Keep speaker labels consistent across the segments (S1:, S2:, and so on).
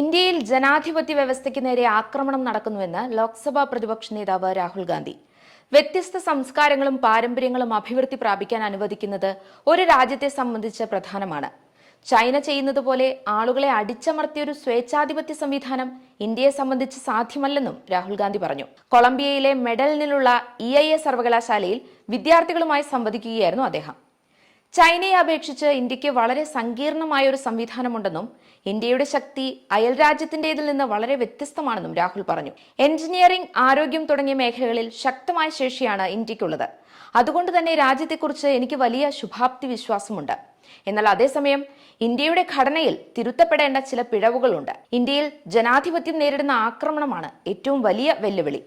S1: ഇന്ത്യയിൽ ജനാധിപത്യ വ്യവസ്ഥയ്ക്ക് നേരെ ആക്രമണം നടക്കുന്നുവെന്ന് ലോക്സഭാ പ്രതിപക്ഷ നേതാവ് രാഹുൽ ഗാന്ധി. വ്യത്യസ്ത സംസ്കാരങ്ങളും പാരമ്പര്യങ്ങളും അഭിവൃദ്ധി പ്രാപിക്കാൻ അനുവദിക്കുന്നത് ഒരു രാജ്യത്തെ സംബന്ധിച്ച് പ്രധാനമാണ്. ചൈന ചെയ്യുന്നത് പോലെ ആളുകളെ അടിച്ചമർത്തിയ ഒരു സ്വേച്ഛാധിപത്യ സംവിധാനം ഇന്ത്യയെ സംബന്ധിച്ച് സാധ്യമല്ലെന്നും രാഹുൽ ഗാന്ധി പറഞ്ഞു. കൊളംബിയയിലെ മെഡലിനുള്ള ഇ ഐ എ സർവകലാശാലയിൽ വിദ്യാർത്ഥികളുമായി സംവദിക്കുകയായിരുന്നു അദ്ദേഹം. ചൈനയെ അപേക്ഷിച്ച് ഇന്ത്യയ്ക്ക് വളരെ സങ്കീർണമായ ഒരു സംവിധാനമുണ്ടെന്നും ഇന്ത്യയുടെ ശക്തി അയൽ രാജ്യത്തിന്റേതിൽ നിന്ന് വളരെ വ്യത്യസ്തമാണെന്നും രാഹുൽ പറഞ്ഞു. എഞ്ചിനീയറിംഗ് ആരോഗ്യം തുടങ്ങിയ മേഖലകളിൽ ശക്തമായ ശേഷിയാണ് ഇന്ത്യക്കുള്ളത് അതുകൊണ്ട് തന്നെ രാജ്യത്തെക്കുറിച്ച് എനിക്ക് വലിയ ശുഭാപ്തി വിശ്വാസമുണ്ട്. എന്നാൽ അതേസമയം ഇന്ത്യയുടെ ഘടനയിൽ തിരുത്തപ്പെടേണ്ട ചില പിഴവുകളുണ്ട്. ഇന്ത്യയിൽ ജനാധിപത്യം നേരിടുന്ന ആക്രമണമാണ് ഏറ്റവും വലിയ വെല്ലുവിളി.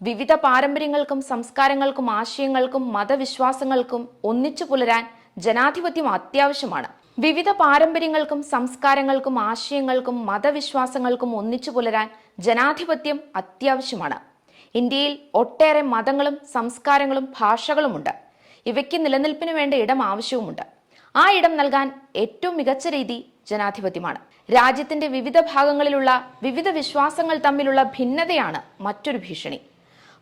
S1: വിവിധ പാരമ്പര്യങ്ങൾക്കും സംസ്കാരങ്ങൾക്കും ആശയങ്ങൾക്കും മതവിശ്വാസങ്ങൾക്കും ഒന്നിച്ചു പുലരാൻ ജനാധിപത്യം അത്യാവശ്യമാണ്. വിവിധ പാരമ്പര്യങ്ങൾക്കും സംസ്കാരങ്ങൾക്കും ആശയങ്ങൾക്കും മതവിശ്വാസങ്ങൾക്കും ഒന്നിച്ചു പുലരാൻ ജനാധിപത്യം അത്യാവശ്യമാണ്. ഇന്ത്യയിൽ ഒട്ടേറെ മതങ്ങളും സംസ്കാരങ്ങളും ഭാഷകളുമുണ്ട്. ഇവയ്ക്ക് നിലനിൽപ്പിന് വേണ്ട ഇടം ആവശ്യവുമുണ്ട്. ആ ഇടം നൽകാൻ ഏറ്റവും മികച്ച രീതി ജനാധിപത്യമാണ്. രാജ്യത്തിന്റെ വിവിധ ഭാഗങ്ങളിലുള്ള വിവിധ വിശ്വാസങ്ങൾ തമ്മിലുള്ള ഭിന്നതയാണ് മറ്റൊരു ഭീഷണി.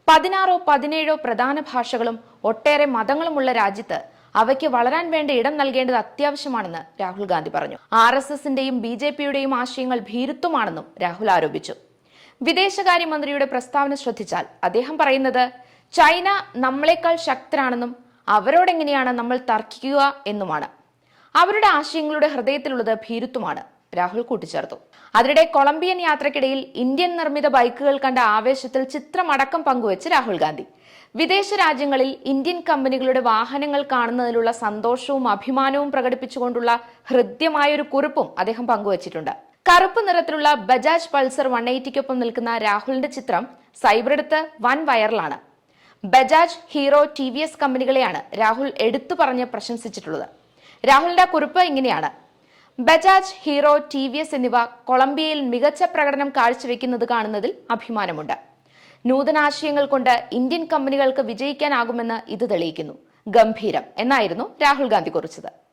S1: പതിനാറോ പതിനേഴോ പ്രധാന ഭാഷകളും ഒട്ടേറെ മതങ്ങളുമുള്ള രാജ്യത്ത് അവയ്ക്ക് വളരാൻ വേണ്ട ഇടം നൽകേണ്ടത് അത്യാവശ്യമാണെന്ന് രാഹുൽ ഗാന്ധി പറഞ്ഞു. ആർ എസ് എസിന്റെയും ബി ജെ പിയുടെയും ആശയങ്ങൾ ഭീരുത്വമാണെന്നും രാഹുൽ ആരോപിച്ചു. വിദേശകാര്യമന്ത്രിയുടെ പ്രസ്താവന ശ്രദ്ധിച്ചാൽ അദ്ദേഹം പറയുന്നത് ചൈന നമ്മളെക്കാൾ ശക്തരാണെന്നും അവരോടെങ്ങനെയാണ് നമ്മൾ തർക്കിക്കുക എന്നുമാണ്. അവരുടെ ആശയങ്ങളുടെ ഹൃദയത്തിലുള്ളത് ഭീരുത്വമാണ്. രാഹുൽ കൂട്ടിച്ചേർത്തു. അതിനിടെ കൊളംബിയൻ യാത്രക്കിടയിൽ ഇന്ത്യൻ നിർമ്മിത ബൈക്കുകൾ കണ്ട ആവേശത്തിൽ ചിത്രമടക്കം പങ്കുവച്ച് രാഹുൽ ഗാന്ധി. വിദേശ രാജ്യങ്ങളിൽ ഇന്ത്യൻ കമ്പനികളുടെ വാഹനങ്ങൾ കാണുന്നതിലുള്ള സന്തോഷവും അഭിമാനവും പ്രകടിപ്പിച്ചുകൊണ്ടുള്ള ഹൃദ്യമായ ഒരു കുറിപ്പും അദ്ദേഹം പങ്കുവച്ചിട്ടുണ്ട്. കറുപ്പ് നിറത്തിലുള്ള ബജാജ് പൾസർ വൺ എയ്റ്റിക്കൊപ്പം നിൽക്കുന്ന രാഹുലിന്റെ ചിത്രം സൈബറെടുത്ത് വൻ വൈറലാണ്. Bajaj Hero T V S കമ്പനികളെയാണ് Rahul എടുത്തു പറഞ്ഞ് പ്രശംസിച്ചിട്ടുള്ളത്. രാഹുലിന്റെ കുറിപ്പ് ഇങ്ങനെയാണ്. Bajaj Hero T V S എന്നിവ കൊളംബിയയിൽ മികച്ച പ്രകടനം കാഴ്ചവെക്കുന്നത് കാണുന്നതിൽ അഭിമാനമുണ്ട്. നൂതനാശയങ്ങൾ കൊണ്ട് ഇന്ത്യൻ കമ്പനികൾക്ക് വിജയിക്കാനാകുമെന്ന് ഇത് തെളിയിക്കുന്നു. ഗംഭീരം. എന്നായിരുന്നു രാഹുൽ ഗാന്ധി കുറിച്ചത്.